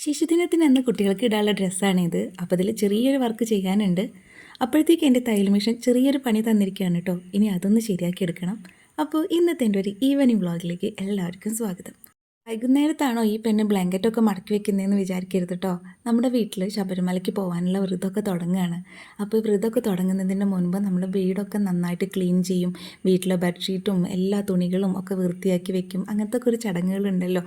ശിശുദിനത്തിന് അന്ന് കുട്ടികൾക്ക് ഇടാനുള്ള ഡ്രസ്സാണിത്. അപ്പോൾ അതിൽ ചെറിയൊരു വർക്ക് ചെയ്യാനുണ്ട്. അപ്പോഴത്തേക്ക് എന്റെ തയ്യൽ മിഷൻ ചെറിയൊരു പണി തന്നിരിക്കുകയാണ് കേട്ടോ. ഇനി അതൊന്ന് ശരിയാക്കി എടുക്കണം. അപ്പോൾ ഇന്നത്തെ എന്റെ ഒരു ഈവനിങ് വ്ളോഗിലേക്ക് എല്ലാവർക്കും സ്വാഗതം. വൈകുന്നേരത്താണോ ഈ പെണ്ണ് ബ്ലാങ്കറ്റൊക്കെ മടക്കി വെക്കുന്നതെന്ന് വിചാരിക്കരുത് കേട്ടോ നമ്മുടെ വീട്ടിൽ ശബരിമലയ്ക്ക് പോകാനുള്ള വ്രതമൊക്കെ തുടങ്ങുകയാണ് അപ്പോൾ വ്രതമൊക്കെ തുടങ്ങുന്നതിന് മുൻപ് നമ്മൾ വീടൊക്കെ നന്നായിട്ട് ക്ലീൻ ചെയ്യും. വീട്ടിലെ ബെഡ്ഷീറ്റും എല്ലാ തുണികളും ഒക്കെ വൃത്തിയാക്കി വെക്കും. അങ്ങനത്തെ ഒക്കെ ഒരു ചടങ്ങുകളുണ്ടല്ലോ.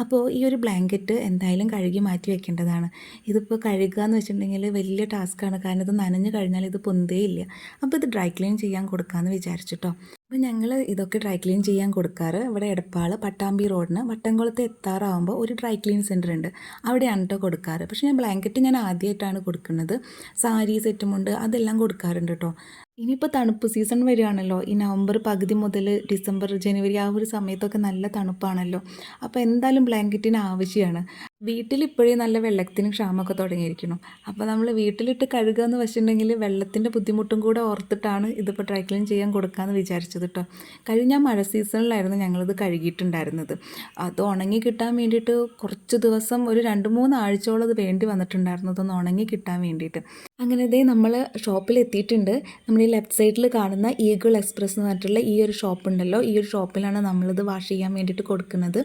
അപ്പോൾ ഈ ഒരു ബ്ലാങ്കറ്റ് എന്തായാലും കഴുകി മാറ്റി വെക്കേണ്ടതാണ്. ഇതിപ്പോൾ കഴുകുക എന്ന് വെച്ചിട്ടുണ്ടെങ്കിൽ വലിയ ടാസ്ക്കാണ്. കാരണം ഇത് നനഞ്ഞു കഴിഞ്ഞാൽ ഇത് പൊന്തേയില്ല. അപ്പോൾ ഇത് ഡ്രൈ ക്ലീൻ ചെയ്യാൻ കൊടുക്കാമെന്ന് വിചാരിച്ചിട്ടോ അപ്പോൾ ഞങ്ങൾ ഇതൊക്കെ ഡ്രൈ ക്ലീൻ ചെയ്യാൻ കൊടുക്കാറ്. ഇവിടെ എടപ്പാൾ പട്ടാമ്പി റോഡിന് വട്ടംകുളത്ത് എത്താറാകുമ്പോൾ ഒരു ഡ്രൈ ക്ലീൻ സെന്റർ ഉണ്ട്. അവിടെയാണ് കേട്ടോ കൊടുക്കാറ്. പക്ഷേ ഞാൻ ബ്ലാങ്കറ്റ് ഞാൻ ആദ്യമായിട്ടാണ് കൊടുക്കുന്നത്. സാരി സെറ്റുമുണ്ട് അതെല്ലാം കൊടുക്കാറുണ്ട് കേട്ടോ ഇനിയിപ്പോൾ തണുപ്പ് സീസൺ വരികയാണല്ലോ. ഈ നവംബർ പകുതി മുതൽ ഡിസംബർ ജനുവരി ആ ഒരു സമയത്തൊക്കെ നല്ല തണുപ്പാണല്ലോ. അപ്പോൾ എന്തായാലും ബ്ലാങ്കറ്റിന് ആവശ്യമാണ് വീട്ടിൽ ഇപ്പോഴേ നല്ല വെള്ളത്തിന് ക്ഷാമമൊക്കെ തുടങ്ങിയിരിക്കണം അപ്പോൾ നമ്മൾ വീട്ടിലിട്ട് കഴുകുക എന്ന് വെച്ചിട്ടുണ്ടെങ്കിൽ വെള്ളത്തിന്റെ ബുദ്ധിമുട്ടും കൂടെ ഓർത്തിട്ടാണ് ഇതിപ്പോൾ ഡ്രൈ ക്ലീൻ ചെയ്യാൻ കൊടുക്കാമെന്ന് വിചാരിച്ചത് കേട്ടോ കഴിഞ്ഞ മഴ സീസണിലായിരുന്നു ഞങ്ങളിത് കഴുകിയിട്ടുണ്ടായിരുന്നത്. അത് ഉണങ്ങി കിട്ടാൻ വേണ്ടിയിട്ട് കുറച്ച് ദിവസം ഒരു രണ്ട് മൂന്ന് ആഴ്ചയോളം അത് വേണ്ടി വന്നിട്ടുണ്ടായിരുന്നു. അതൊന്ന് ഉണങ്ങി കിട്ടാൻ വേണ്ടിയിട്ട്. അങ്ങനെ ഇതേ നമ്മൾ ഷോപ്പിൽ എത്തിയിട്ടുണ്ട് നമ്മൾ ഈ ലെഫ്റ്റ് സൈഡിൽ കാണുന്ന ഈഗിൾ എക്സ്പ്രസ് എന്ന് പറഞ്ഞിട്ടുള്ള ഈ ഒരു ഷോപ്പ് ഉണ്ടല്ലോ. ഈ ഒരു ഷോപ്പിലാണ് നമ്മളിത് വാഷ് ചെയ്യാൻ വേണ്ടിയിട്ട് കൊടുക്കുന്നത്.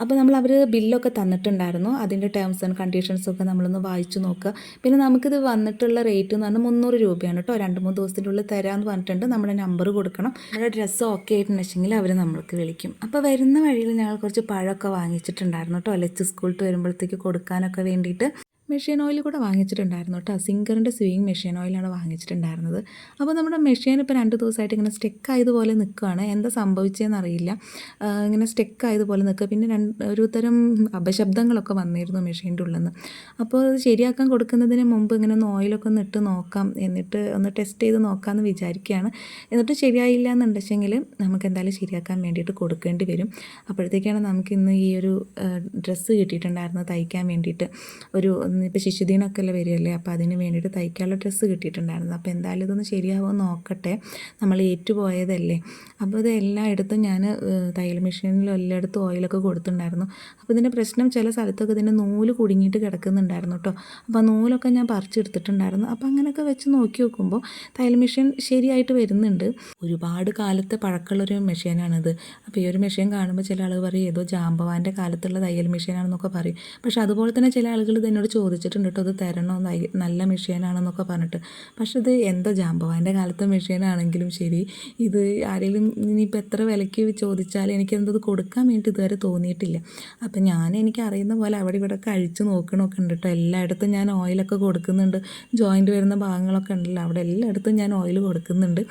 അപ്പോൾ നമ്മൾ അവർ ബില്ലൊക്കെ തന്നിട്ടുണ്ടായിരുന്നു. അതിന്റെ ടേംസ് ആൻഡ് കണ്ടീഷൻസ് ഒക്കെ നമ്മളൊന്ന് വായിച്ചു നോക്കുക. പിന്നെ നമുക്കിത് വന്നിട്ടുള്ള റേറ്റ് എന്ന് പറഞ്ഞാൽ മുന്നൂറ് രൂപയാണ് കേട്ടോ രണ്ട് മൂന്ന് ദിവസത്തിന്റെ ഉള്ളിൽ തരാമെന്ന് പറഞ്ഞിട്ടുണ്ട്. നമ്മുടെ നമ്പർ കൊടുക്കണം. നമ്മുടെ ഡ്രസ്സ് ഓക്കെ ആയിട്ടുണ്ടെങ്കിൽ അവർ നമ്മൾക്ക് വിളിക്കും. അപ്പോൾ വരുന്ന വഴിയിൽ ഞങ്ങൾ കുറച്ച് പഴമൊക്കെ വാങ്ങിച്ചിട്ടുണ്ടായിരുന്നു കേട്ടോ ലച്ച് സ്കൂളിൽ വരുമ്പോഴത്തേക്ക് കൊടുക്കാനൊക്കെ വേണ്ടിയിട്ട്. മെഷീൻ ഓയിൽ കൂടെ വാങ്ങിച്ചിട്ടുണ്ടായിരുന്നു കേട്ടോ. സിങ്കറിന്റെ സ്വിങ് മെഷീൻ ഓയിലാണ് വാങ്ങിച്ചിട്ടുണ്ടായിരുന്നത്. അപ്പോൾ നമ്മുടെ മെഷീൻ ഇപ്പോൾ രണ്ട് ദിവസമായിട്ട് ഇങ്ങനെ സ്റ്റെക്ക് ആയതുപോലെ നിൽക്കുകയാണ്. എന്താ സംഭവിച്ചതെന്ന് അറിയില്ല. ഇങ്ങനെ സ്റ്റെക്ക് ആയതുപോലെ നിൽക്കുക. പിന്നെ രണ്ട് ഒരു തരം അപശബ്ദങ്ങളൊക്കെ വന്നിരുന്നു മെഷീന്റെ ഉള്ളിൽ നിന്ന് അപ്പോൾ അത് ശരിയാക്കാൻ കൊടുക്കുന്നതിന് മുമ്പ് ഇങ്ങനെ ഒന്ന് ഓയിലൊക്കെ ഒന്ന് ഇട്ട് നോക്കാം. എന്നിട്ട് ഒന്ന് ടെസ്റ്റ് ചെയ്ത് നോക്കാമെന്ന് വിചാരിക്കുകയാണ്. എന്നിട്ട് ശരിയായില്ല എന്നുണ്ടെങ്കിൽ നമുക്ക് എന്തായാലും ശരിയാക്കാൻ വേണ്ടിയിട്ട് കൊടുക്കേണ്ടി വരും. അപ്പോഴത്തേക്കാണ് നമുക്ക് ഇന്ന് ഈ ഒരു ഡ്രസ്സ് കിട്ടിയിട്ടുണ്ടായിരുന്നത് തയ്ക്കാൻ വേണ്ടിയിട്ട്. ഒരു ഇപ്പോൾ ശിശുദിനമൊക്കെ അല്ലേ വരികയല്ലേ? അപ്പോൾ അതിന് വേണ്ടിയിട്ട് തയ്ക്കാനുള്ള ഡ്രസ്സ് കിട്ടിയിട്ടുണ്ടായിരുന്നു. അപ്പോൾ എന്തായാലും ഇതൊന്ന് ശരിയാവുമോ നോക്കട്ടെ. നമ്മൾ ഏറ്റുപോയതല്ലേ. അപ്പോൾ ഇത് എല്ലായിടത്തും ഞാൻ തയ്യൽ മെഷീനിലും എല്ലായിടത്തും ഓയിലൊക്കെ കൊടുത്തിട്ടുണ്ടായിരുന്നു. അപ്പോൾ ഇതിന്റെ പ്രശ്നം ചില സ്ഥലത്തൊക്കെ ഇതിന്റെ നൂൽ കുടുങ്ങിയിട്ട് കിടക്കുന്നുണ്ടായിരുന്നു കേട്ടോ. അപ്പോൾ ആ നൂലൊക്കെ ഞാൻ പറിച്ചെടുത്തിട്ടുണ്ടായിരുന്നു. അപ്പോൾ അങ്ങനെയൊക്കെ വെച്ച് നോക്കി നോക്കുമ്പോൾ തയ്യൽ മെഷീൻ ശരിയായിട്ട് വരുന്നുണ്ട്. ഒരുപാട് കാലത്തെ പഴക്കമുള്ളൊരു മെഷീനാണിത്. അപ്പോൾ ഈ ഒരു മെഷീൻ കാണുമ്പോൾ ചില ആളുകൾ പറയും ഏതോ ജാമ്പവാന്റെ കാലത്തുള്ള തയ്യൽ മെഷീനാണെന്നൊക്കെ പറയും. പക്ഷേ അതുപോലെ തന്നെ ചില ആളുകൾ ഇതിനോട് ചോദിച്ചിട്ടുണ്ട് കേട്ടോ ഇത് തരണോ നല്ല മെഷീനാണെന്നൊക്കെ പറഞ്ഞിട്ട്. പക്ഷെ ഇത് എന്തോ ജാമ്പവാന്റെ കാലത്തെ മെഷീനാണെങ്കിലും ശരി. ഇത് ആരെങ്കിലും ഇനിയിപ്പോൾ എത്ര വിലയ്ക്ക് ചോദിച്ചാലും എനിക്കെന്തത് കൊടുക്കാൻ വേണ്ടി ഇതുവരെ തോന്നിയിട്ടില്ല. അപ്പം ഞാൻ എനിക്ക് അറിയുന്ന പോലെ അവിടെ ഇവിടെ ഒക്കെ അഴിച്ചു നോക്കണമൊക്കെ ഉണ്ട് കേട്ടോ എല്ലായിടത്തും ഞാൻ ഓയിലൊക്കെ കൊടുക്കുന്നുണ്ട്. ജോയിന്റ് വരുന്ന ഭാഗങ്ങളൊക്കെ ഉണ്ടല്ലോ. അവിടെ എല്ലായിടത്തും ഞാൻ ഓയിൽ കൊടുക്കുന്നുണ്ട്.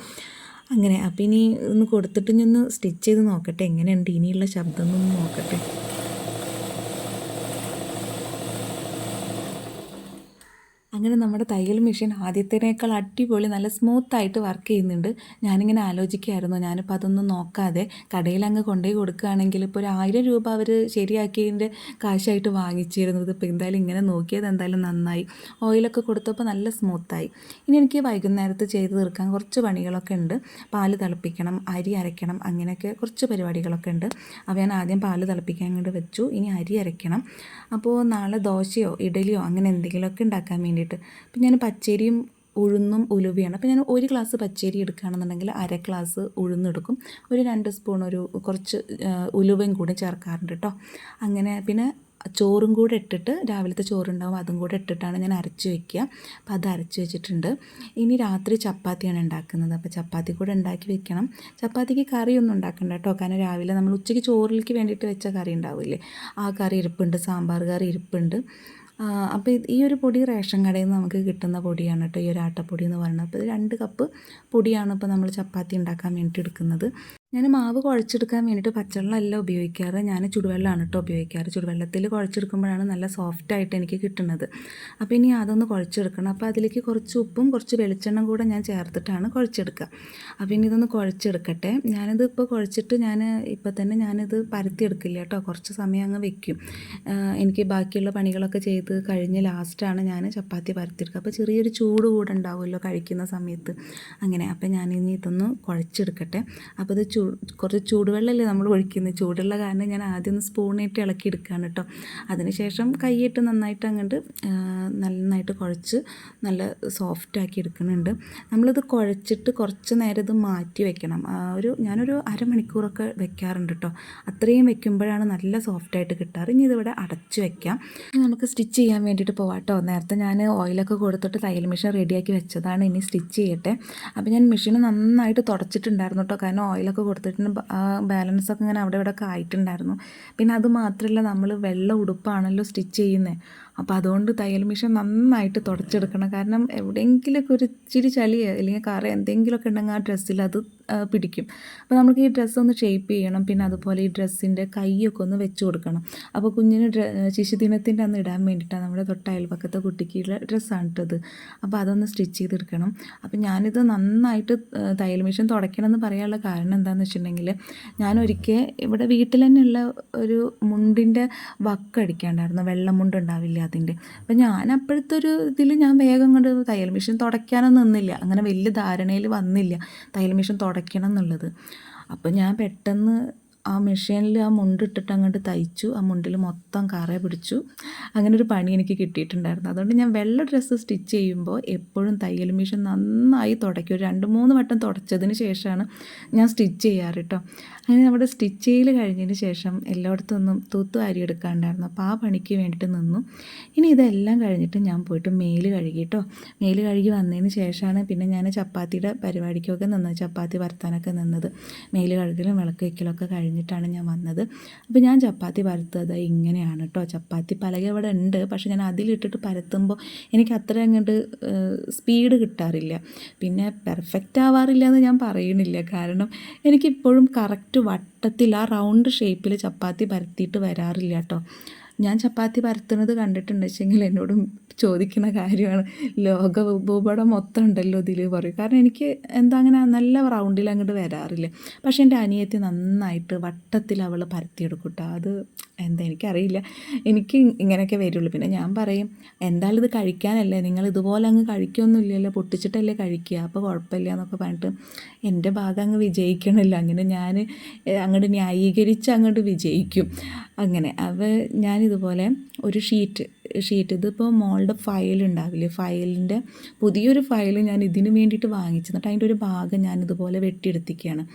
അങ്ങനെ. അപ്പം ഇനി ഒന്ന് കൊടുത്തിട്ട് ഇനി ഒന്ന് സ്റ്റിച്ച് ചെയ്ത് നോക്കട്ടെ. എങ്ങനെയുണ്ട്? ഇനിയുള്ള ശബ്ദം എന്നൊന്ന് നോക്കട്ടെ. അങ്ങനെ നമ്മുടെ തയ്യൽ മെഷീൻ ആദ്യത്തേനേക്കാൾ അടിപൊളി നല്ല സ്മൂത്തായിട്ട് വർക്ക് ചെയ്യുന്നുണ്ട്. ഞാനിങ്ങനെ ആലോചിക്കുകയായിരുന്നു ഞാനിപ്പോൾ അതൊന്നും നോക്കാതെ കടയിൽ അങ്ങ് കൊണ്ടുപോയി കൊടുക്കുകയാണെങ്കിൽ ഇപ്പോൾ ഒരു ആയിരം രൂപ അവർ ശരിയാക്കിയതിന്റെ കാശായിട്ട് വാങ്ങിച്ചിരുന്നത്. ഇപ്പോൾ എന്തായാലും ഇങ്ങനെ നോക്കിയത് എന്തായാലും നന്നായി. ഓയിലൊക്കെ കൊടുത്തപ്പോൾ നല്ല സ്മൂത്തായി. ഇനി എനിക്ക് വൈകുന്നേരത്ത് ചെയ്ത് തീർക്കാൻ കുറച്ച് പണികളൊക്കെ ഉണ്ട്. പാൽ തിളപ്പിക്കണം അരി അരയ്ക്കണം അങ്ങനെയൊക്കെ കുറച്ച് പരിപാടികളൊക്കെ ഉണ്ട്. അപ്പോൾ ഞാൻ ആദ്യം പാൽ തിളപ്പിക്കാൻ അങ്ങോട്ട് വെച്ചു. ഇനി അരി അരയ്ക്കണം. അപ്പോൾ നാളെ ദോശയോ ഇഡലിയോ അങ്ങനെ എന്തെങ്കിലുമൊക്കെ ഉണ്ടാക്കാൻ വേണ്ടി വേണ്ടിയിട്ട്. അപ്പം ഞാൻ പച്ചരിയും ഉഴുന്നും ഉലുവയാണ്. അപ്പോൾ ഞാൻ ഒരു ഗ്ലാസ് പച്ചരി എടുക്കുകയാണെന്നുണ്ടെങ്കിൽ അര ഗ്ലാസ് ഉഴുന്നെടുക്കും. ഒരു രണ്ട് സ്പൂൺ ഒരു കുറച്ച് ഉലുവയും കൂടി ചേർക്കാറുണ്ട് കേട്ടോ അങ്ങനെ പിന്നെ ചോറും കൂടെ ഇട്ടിട്ട് രാവിലത്തെ ചോറുണ്ടാവും. അതും കൂടെ ഇട്ടിട്ടാണ് ഞാൻ അരച്ച് വയ്ക്കുക അപ്പോൾ അത് അരച്ച് വെച്ചിട്ടുണ്ട്. ഇനി രാത്രി ചപ്പാത്തിയാണ് ഉണ്ടാക്കുന്നത്. അപ്പോൾ ചപ്പാത്തി കൂടെ ഉണ്ടാക്കി വെക്കണം. ചപ്പാത്തിക്ക് കറിയൊന്നും ഉണ്ടാക്കണ്ട കേട്ടോ കാരണം രാവിലെ നമ്മൾ ഉച്ചയ്ക്ക് ചോറിലേക്ക് വേണ്ടിയിട്ട് വെച്ച കറി ഉണ്ടാവില്ലേ? ആ കറി ഇരിപ്പുണ്ട്. സാമ്പാർ കറി ഇരിപ്പുണ്ട്. അപ്പോൾ ഈ ഒരു പൊടി റേഷൻ കടയിൽ നിന്ന് നമുക്ക് കിട്ടുന്ന പൊടിയാണ് കേട്ടോ ഈ ഒരു ആട്ടപ്പൊടി എന്ന് പറയുന്നത്. അപ്പോൾ ഇത് രണ്ട് കപ്പ് പൊടിയാണ് ഇപ്പോൾ നമ്മൾ ചപ്പാത്തി ഉണ്ടാക്കാൻ വേണ്ടിയിട്ട് എടുക്കുന്നത്. ഞാൻ മാവ് കുഴച്ചെടുക്കാൻ വേണ്ടിയിട്ട് പച്ചവെള്ളമല്ല ഉപയോഗിക്കാറ്. ഞാൻ ചുടുവെള്ളമാണ് കേട്ടോ ഉപയോഗിക്കാറ്. ചുടുവെള്ളത്തിൽ കുഴച്ചെടുക്കുമ്പോഴാണ് നല്ല സോഫ്റ്റായിട്ട് എനിക്ക് കിട്ടുന്നത്. അപ്പോൾ ഇനി അതൊന്ന് കുഴച്ചെടുക്കണം. അപ്പോൾ അതിലേക്ക് കുറച്ച് ഉപ്പും കുറച്ച് വെളിച്ചെണ്ണം കൂടെ ഞാൻ ചേർത്തിട്ടാണ് കുഴച്ചെടുക്കുക. അപ്പോൾ ഇനി ഇതൊന്ന് കുഴച്ചെടുക്കട്ടെ. ഞാനിത് ഇപ്പോൾ കുഴച്ചിട്ട് ഞാൻ ഇപ്പോൾ തന്നെ ഞാനിത് പരത്തിയെടുക്കില്ല കേട്ടോ. കുറച്ച് സമയം അങ്ങ് വെക്കും. എനിക്ക് ബാക്കിയുള്ള പണികളൊക്കെ ചെയ്ത് കഴിഞ്ഞ് ലാസ്റ്റാണ് ഞാൻ ചപ്പാത്തി പരത്തിയെടുക്കുക. അപ്പോൾ ചെറിയൊരു ചൂട് കൂടെ ഉണ്ടാവുമല്ലോ കഴിക്കുന്ന സമയത്ത്. അങ്ങനെ അപ്പോൾ ഞാനിനി ഇതൊന്ന് കുഴച്ചെടുക്കട്ടെ. അപ്പോൾ ഇത് ചൂ കുറച്ച് ചൂടുവെള്ളമല്ലേ നമ്മൾ ഒഴിക്കുന്നത് ചൂടുള്ള കാരണം ഞാൻ ആദ്യം ഒന്ന് സ്പൂണിട്ട് ഇളക്കി എടുക്കുകയാണ് കേട്ടോ. അതിനുശേഷം കൈയിട്ട് നന്നായിട്ട് അങ്ങോട്ട് നന്നായിട്ട് കുഴച്ച് നല്ല സോഫ്റ്റ് ആക്കി എടുക്കുന്നുണ്ട്. നമ്മളിത് കുഴച്ചിട്ട് കുറച്ച് നേരം ഇത് മാറ്റി വെക്കണം. ഒരു ഞാനൊരു അരമണിക്കൂറൊക്കെ വെക്കാറുണ്ട് കേട്ടോ. അത്രയും വെക്കുമ്പോഴാണ് നല്ല സോഫ്റ്റായിട്ട് കിട്ടാറ്. ഇനി ഇതിവിടെ അടച്ച് വെക്കാം. നമുക്ക് സ്റ്റിച്ച് ചെയ്യാൻ വേണ്ടിയിട്ട് പോവാം കേട്ടോ. നേരത്തെ ഞാൻ ഓയിലൊക്കെ കൊടുത്തിട്ട് തയ്യൽ മെഷീൻ റെഡിയാക്കി വെച്ചതാണ്. ഇനി സ്റ്റിച്ച് ചെയ്യട്ടെ. അപ്പോൾ ഞാൻ മെഷീൻ നന്നായിട്ട് തുടച്ചിട്ടുണ്ടായിരുന്നു കേട്ടോ. കാരണം ഓയിലൊക്കെ കൊടുത്തിട്ട് ബാലൻസ് ഒക്കെ ഇങ്ങനെ അവിടെ ഇവിടെ ഒക്കെ ആയിട്ടുണ്ടായിരുന്നു. പിന്നെ അത് മാത്രമല്ല നമ്മൾ വെള്ള ഉടുപ്പാണല്ലോ സ്റ്റിച്ച് ചെയ്യുന്നത് അപ്പോൾ അതുകൊണ്ട് തയ്യൽ മെഷീൻ നന്നായിട്ട് തുടച്ചെടുക്കണം. കാരണം എവിടെയെങ്കിലുമൊക്കെ ഒരു ഇച്ചിരി ചളിയോ അല്ലെങ്കിൽ കറ എന്തെങ്കിലുമൊക്കെ ഉണ്ടെങ്കിൽ ആ ഡ്രസ്സിൽ അത് പിടിക്കും. അപ്പോൾ നമുക്ക് ഈ ഡ്രസ്സ് ഒന്ന് ഷേപ്പ് ചെയ്യണം. പിന്നെ അതുപോലെ ഈ ഡ്രസ്സിന്റെ കൈയൊക്കെ ഒന്ന് വെച്ച് കൊടുക്കണം. അപ്പോൾ കുഞ്ഞിന് ശിശുദിനത്തിന്റെ അന്ന് ഇടാൻ വേണ്ടിയിട്ടാണ് നമ്മുടെ തൊട്ട അയൽപക്കത്തെ ഡ്രസ്സാണ് ഇട്ടത്. അപ്പോൾ അതൊന്ന് സ്റ്റിച്ച് ചെയ്തെടുക്കണം. അപ്പോൾ ഞാനിത് നന്നായിട്ട് തയ്യൽ മെഷീൻ തുടയ്ക്കണം എന്ന് പറയാനുള്ള കാരണം എന്താണെന്ന് വെച്ചിട്ടുണ്ടെങ്കിൽ ഞാൻ ഒരിക്കൽ ഇവിടെ വീട്ടിൽ തന്നെയുള്ള ഒരു മുണ്ടിന്റെ വക്ക് അടിക്കാണ്ടായിരുന്നു. വെള്ളമുണ്ട് ഉണ്ടാവില്ല. അതിന്റെ. അപ്പം ഞാൻ അപ്പോഴത്തെ ഒരു ഇതിൽ ഞാൻ വേഗം കൊണ്ട് തയ്യൽ മെഷീൻ തുടയ്ക്കാനൊന്നും നിന്നില്ല. അങ്ങനെ വലിയ ധാരണയിൽ വന്നില്ല തയ്യൽ മെഷീൻ തുടയ്ക്കണം എന്നുള്ളത്. അപ്പോൾ ഞാൻ പെട്ടെന്ന് ആ മെഷീനിൽ ആ മുണ്ടിട്ടിട്ട് അങ്ങോട്ട് തയ്ച്ചു. ആ മുണ്ടിൽ മൊത്തം കറ പിടിച്ചു. അങ്ങനെ ഒരു പണി എനിക്ക് കിട്ടിയിട്ടുണ്ടായിരുന്നു. അതുകൊണ്ട് ഞാൻ വെള്ള ഡ്രസ്സ് സ്റ്റിച്ച് ചെയ്യുമ്പോൾ എപ്പോഴും തയ്യൽ മെഷീൻ നന്നായി തുടയ്ക്കും. രണ്ട് മൂന്ന് വട്ടം തുടച്ചതിന് ശേഷമാണ് ഞാൻ സ്റ്റിച്ച് ചെയ്യാറ് കേട്ടോ അങ്ങനെ നമ്മുടെ സ്റ്റിച്ച് ചെയ്യൽ കഴിഞ്ഞതിന് ശേഷം എല്ലായിടത്തും ഒന്നും തൂത്തു അരി എടുക്കാണ്ടായിരുന്നു. അപ്പോൾ ആ പണിക്ക് വേണ്ടിയിട്ട് നിന്നു. ഇനി ഇതെല്ലാം കഴിഞ്ഞിട്ട് ഞാൻ പോയിട്ട് മേൽ കഴുകി കേട്ടോ മേൽ കഴുകി വന്നതിന് ശേഷമാണ് പിന്നെ ഞാൻ ചപ്പാത്തിയുടെ പരിപാടിക്കൊക്കെ നിന്നത്. ചപ്പാത്തി വർത്താനൊക്കെ നിന്നത്. മേൽ കഴുകലും വിളക്ക് വയ്ക്കലൊക്കെ കഴിഞ്ഞിട്ടാണ് ഞാൻ വന്നത്. അപ്പോൾ ഞാൻ ചപ്പാത്തി പരത്തത് ഇങ്ങനെയാണ് കേട്ടോ ചപ്പാത്തി പലക അവിടെ ഉണ്ട്. പക്ഷേ ഞാൻ അതിലിട്ടിട്ട് പരത്തുമ്പോൾ എനിക്ക് അത്ര അങ്ങോട്ട് സ്പീഡ് കിട്ടാറില്ല. പിന്നെ പെർഫെക്റ്റ് ആവാറില്ല എന്ന് ഞാൻ പറയുന്നില്ല കാരണം എനിക്കിപ്പോഴും കറക്റ്റ് വട്ടത്തിൽ ആ റൗണ്ട് ഷേപ്പിൽ ചപ്പാത്തി പരത്തിയിട്ട് വരാറില്ല കേട്ടോ ഞാൻ ചപ്പാത്തി പരത്തുന്നത് കണ്ടിട്ടുണ്ടെങ്കിൽ എന്നോടും ചോദിക്കുന്ന കാര്യമാണ്. ലോക ഭൂപടം മൊത്തം ഉണ്ടല്ലോ ഇതിൽ പറയും. കാരണം എനിക്ക് എന്താ അങ്ങനെ നല്ല റൗണ്ടിൽ അങ്ങോട്ട് വരാറില്ല. പക്ഷേ എന്റെ അനിയത്തി നന്നായിട്ട് വട്ടത്തിൽ അവൾ പരത്തിയെടുക്കും കേട്ടോ. അത് എന്താ എനിക്കറിയില്ല. എനിക്ക് ഇങ്ങനെയൊക്കെ വരുള്ളൂ. പിന്നെ ഞാൻ പറയും എന്തായാലും ഇത് കഴിക്കാനല്ലേ? നിങ്ങൾ ഇതുപോലെ അങ്ങ് കഴിക്കൊന്നുമില്ലല്ലോ. പൊട്ടിച്ചിട്ടല്ലേ കഴിക്കുക. അപ്പോൾ കുഴപ്പമില്ല എന്നൊക്കെ പറഞ്ഞിട്ട് എന്റെ ഭാഗം അങ്ങ് വിജയിക്കണമല്ലോ അങ്ങനെ ഞാൻ അങ്ങോട്ട് ന്യായീകരിച്ച് അങ്ങോട്ട് വിജയിക്കും. അങ്ങനെ അവ ഞാനിതുപോലെ ഒരു ഷീറ്റ് ഷീറ്റ് ഇതിപ്പോൾ മോളുടെ ഫയൽ ഉണ്ടാവില്ലേ? ഫയലിന്റെ പുതിയൊരു ഫയൽ ഞാൻ ഇതിന് വേണ്ടിയിട്ട് വാങ്ങിച്ചു. എന്നിട്ട് അതിന്റെ ഒരു ഭാഗം ഞാൻ ഇതുപോലെ വെട്ടിയെടുത്തിക്കുകയാണ്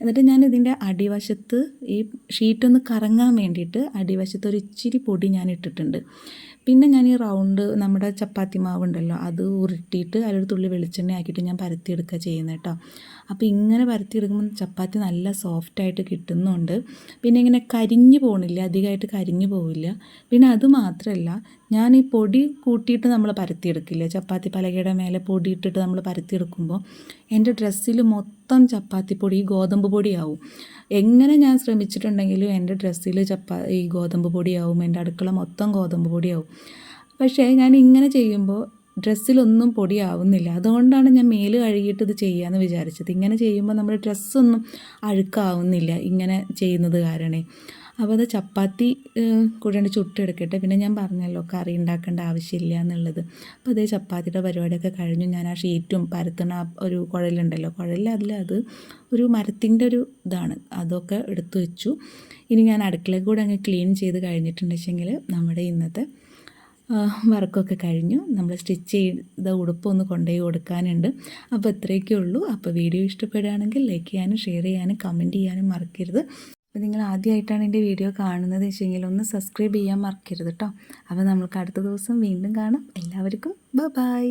എന്നിട്ട് ഞാൻ ഇതിന്റെ അടിവശത്ത് ഈ ഷീറ്റ് ഒന്ന് കറങ്ങാൻ വേണ്ടിയിട്ട് അടിവശത്ത് ഒരു ഇച്ചിരി പൊടി ഞാൻ ഇട്ടിട്ടുണ്ട്. പിന്നെ ഞാൻ ഈ റൗണ്ട് നമ്മുടെ ചപ്പാത്തി മാവ് ഉണ്ടല്ലോ അത് ഉരുട്ടിയിട്ട് അതിലൊരു തുള്ളി വെളിച്ചെണ്ണ ആക്കിയിട്ട് ഞാൻ പരത്തിയെടുക്കുക ചെയ്യുന്നത് കേട്ടോ. അപ്പോൾ ഇങ്ങനെ പരത്തിയെടുക്കുമ്പോൾ ചപ്പാത്തി നല്ല സോഫ്റ്റായിട്ട് കിട്ടുന്നുണ്ട്. പിന്നെ ഇങ്ങനെ കരിഞ്ഞു പോകണില്ല അധികമായിട്ട് കരിഞ്ഞു പോവില്ല. പിന്നെ അത് മാത്രമല്ല ഞാൻ ഈ പൊടി കൂട്ടിയിട്ട് നമ്മൾ പരത്തിയെടുക്കില്ല? ചപ്പാത്തി പലകയുടെ മേലെ പൊടി ഇട്ടിട്ട് നമ്മൾ പരത്തിയെടുക്കുമ്പോൾ എന്റെ ഡ്രസ്സിൽ മൊത്തം ചപ്പാത്തിപ്പൊടി ഈ ഗോതമ്പ് പൊടിയാവും. എങ്ങനെ ഞാൻ ശ്രമിച്ചിട്ടുണ്ടെങ്കിലും എന്റെ ഡ്രസ്സിൽ ചപ്പാ ഈ ഗോതമ്പ് പൊടിയാവും എന്റെ അടുക്കള മൊത്തം ഗോതമ്പ് പൊടിയാവും. പക്ഷേ ഞാൻ ഇങ്ങനെ ചെയ്യുമ്പോൾ ഡ്രസ്സിലൊന്നും പൊടിയാവുന്നില്ല. അതുകൊണ്ടാണ് ഞാൻ മേൽ കഴുകിയിട്ട് ഇത് ചെയ്യാമെന്ന് വിചാരിച്ചത്. ഇങ്ങനെ ചെയ്യുമ്പോൾ നമ്മുടെ ഡ്രസ്സൊന്നും അഴുക്കാവുന്നില്ല ഇങ്ങനെ ചെയ്യുന്നത് കാരണേ. അപ്പോൾ അത് ചപ്പാത്തി കൂടെ ചുട്ടെടുക്കട്ടെ. പിന്നെ ഞാൻ പറഞ്ഞല്ലോ കറി ഉണ്ടാക്കേണ്ട ആവശ്യമില്ല എന്നുള്ളത്. അപ്പോൾ അതേ ചപ്പാത്തിയുടെ പരിപാടിയൊക്കെ കഴിഞ്ഞു. ഞാൻ ആ ഷീറ്റും പരത്തണ ഒരു കുഴലുണ്ടല്ലോ. കുഴലല്ല അത് ഒരു മരത്തിന്റെ ഒരു ഇതാണ്. അതൊക്കെ എടുത്തു വെച്ചു. ഇനി ഞാൻ അടുക്കളയിൽ കൂടെ അങ്ങ് ക്ലീൻ ചെയ്ത് കഴിഞ്ഞിട്ടുണ്ടെങ്കിൽ നമ്മുടെ ഇന്നത്തെ വർക്കൊക്കെ കഴിഞ്ഞു. നമ്മൾ സ്റ്റിച്ച് ചെയ്ത ഉടുപ്പൊന്ന് കൊണ്ടുപോയി കൊടുക്കാനുണ്ട്. അപ്പോൾ ഇത്രയൊക്കെ ഉള്ളൂ. അപ്പോൾ വീഡിയോ ഇഷ്ടപ്പെടുകയാണെങ്കിൽ ലൈക്ക് ചെയ്യാനും ഷെയർ ചെയ്യാനും കമന്റ് ചെയ്യാനും മറക്കരുത്. അപ്പോൾ നിങ്ങൾ ആദ്യമായിട്ടാണ് എന്റെ വീഡിയോ കാണുന്നത് വെച്ചെങ്കിൽ ഒന്ന് സബ്സ്ക്രൈബ് ചെയ്യാൻ മറക്കരുത് കേട്ടോ അപ്പോൾ നമുക്ക് അടുത്ത ദിവസം വീണ്ടും കാണാം. എല്ലാവർക്കും ബൈ